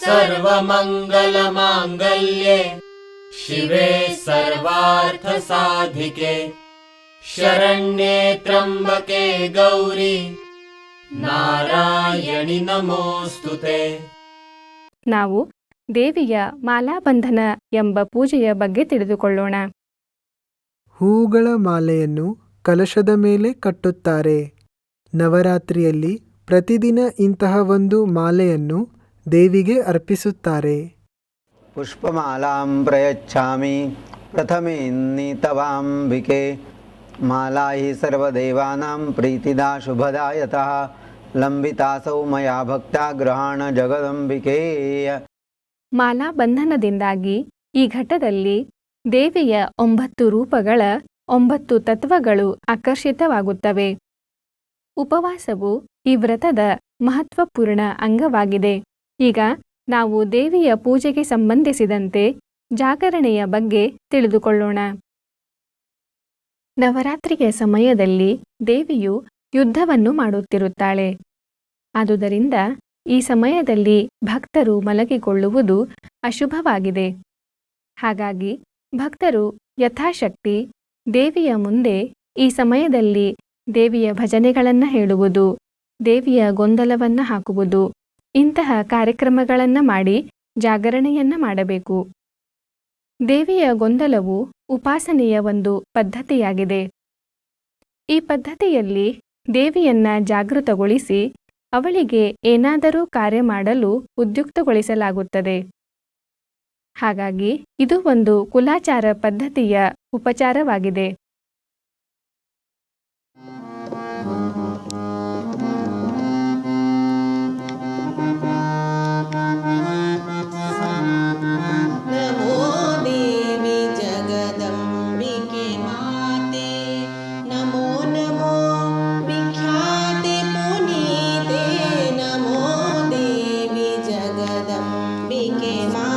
सर्वमङ्गलमाङ्गल्ये शिवे सर्वार्थसाधिके शरण्ये त्र्यम्बके गौरी नारायणि नमोऽस्तु ते ನಾವು ದೇವಿಯ ಮಾಲಾಬಂಧನ ಎಂಬ ಪೂಜೆಯ ಬಗ್ಗೆ ತಿಳಿದುಕೊಳ್ಳೋಣ ಹೂಗಳ ಮಾಲೆಯನ್ನು ಕಲಶದ ಮೇಲೆ ಕಟ್ಟುತ್ತಾರೆ ನವರಾತ್ರಿಯಲ್ಲಿ ಪ್ರತಿದಿನ ಇಂತಹ ಒಂದು ಮಾಲೆಯನ್ನು ದೇವಿಗೆ ಅರ್ಪಿಸುತ್ತಾರೆ. ಪುಷ್ಪಮಾಲಾಂ ಪ್ರಯಚ್ಛಾಮಿ ಪ್ರಥಮೆ ನೀತವಾಂಬಿಕೆ ಮಾಲಾ ಹಿ ಸರ್ವದೇವಾನಾಂ ಪ್ರೀತಿದಾ ಶುಭದಾಯತಃ. ಲಂಬಿತಾಸೌ ಮಯಾ ಭಕ್ತ ಗ್ರಹಣ ಜಗದಂಬಿಕೆ. ಮಾಲಾ ಬಂಧನದಿಂದಾಗಿ ಈ ಘಟದಲ್ಲಿ ದೇವಿಯ ಒಂಬತ್ತು ರೂಪಗಳ ಒಂಬತ್ತು ತತ್ವಗಳು ಆಕರ್ಷಿತವಾಗುತ್ತವೆ. ಉಪವಾಸವು ಈ ವ್ರತದ ಮಹತ್ವಪೂರ್ಣ ಅಂಗವಾಗಿದೆ. ಈಗ ನಾವು ದೇವಿಯ ಪೂಜೆಗೆ ಸಂಬಂಧಿಸಿದಂತೆ ಜಾಗರಣೆಯ ಬಗ್ಗೆ ತಿಳಿದುಕೊಳ್ಳೋಣ. ನವರಾತ್ರಿಯ ಸಮಯದಲ್ಲಿ ದೇವಿಯು ಯುದ್ಧವನ್ನು ಮಾಡುತ್ತಿರುತ್ತಾಳೆ. ಆದುದರಿಂದ ಈ ಸಮಯದಲ್ಲಿ ಭಕ್ತರು ಮಲಗಿಕೊಳ್ಳುವುದು ಅಶುಭವಾಗಿದೆ. ಹಾಗಾಗಿ ಭಕ್ತರು ಯಥಾಶಕ್ತಿ ದೇವಿಯ ಮುಂದೆ ಈ ಸಮಯದಲ್ಲಿ ದೇವಿಯ ಭಜನೆಗಳನ್ನು ಹೇಳುವುದು, ದೇವಿಯ ಗೊಂದಲವನ್ನು ಹಾಕುವುದು ಇಂತಹ ಕಾರ್ಯಕ್ರಮಗಳನ್ನು ಮಾಡಿ ಜಾಗರಣೆಯನ್ನ ಮಾಡಬೇಕು. ದೇವಿಯ ಗೊಂದಲವು ಉಪಾಸನೆಯ ಒಂದು ಪದ್ಧತಿಯಾಗಿದೆ. ಈ ಪದ್ಧತಿಯಲ್ಲಿ ದೇವಿಯನ್ನ ಜಾಗೃತಗೊಳಿಸಿ ಅವಳಿಗೆ ಏನಾದರೂ ಕಾರ್ಯ ಮಾಡಲು ಉದ್ಯುಕ್ತಗೊಳಿಸಲಾಗುತ್ತದೆ. ಹಾಗಾಗಿ ಇದು ಒಂದು ಕುಲಾಚಾರ ಪದ್ಧತಿಯ ಉಪಚಾರವಾಗಿದೆ. my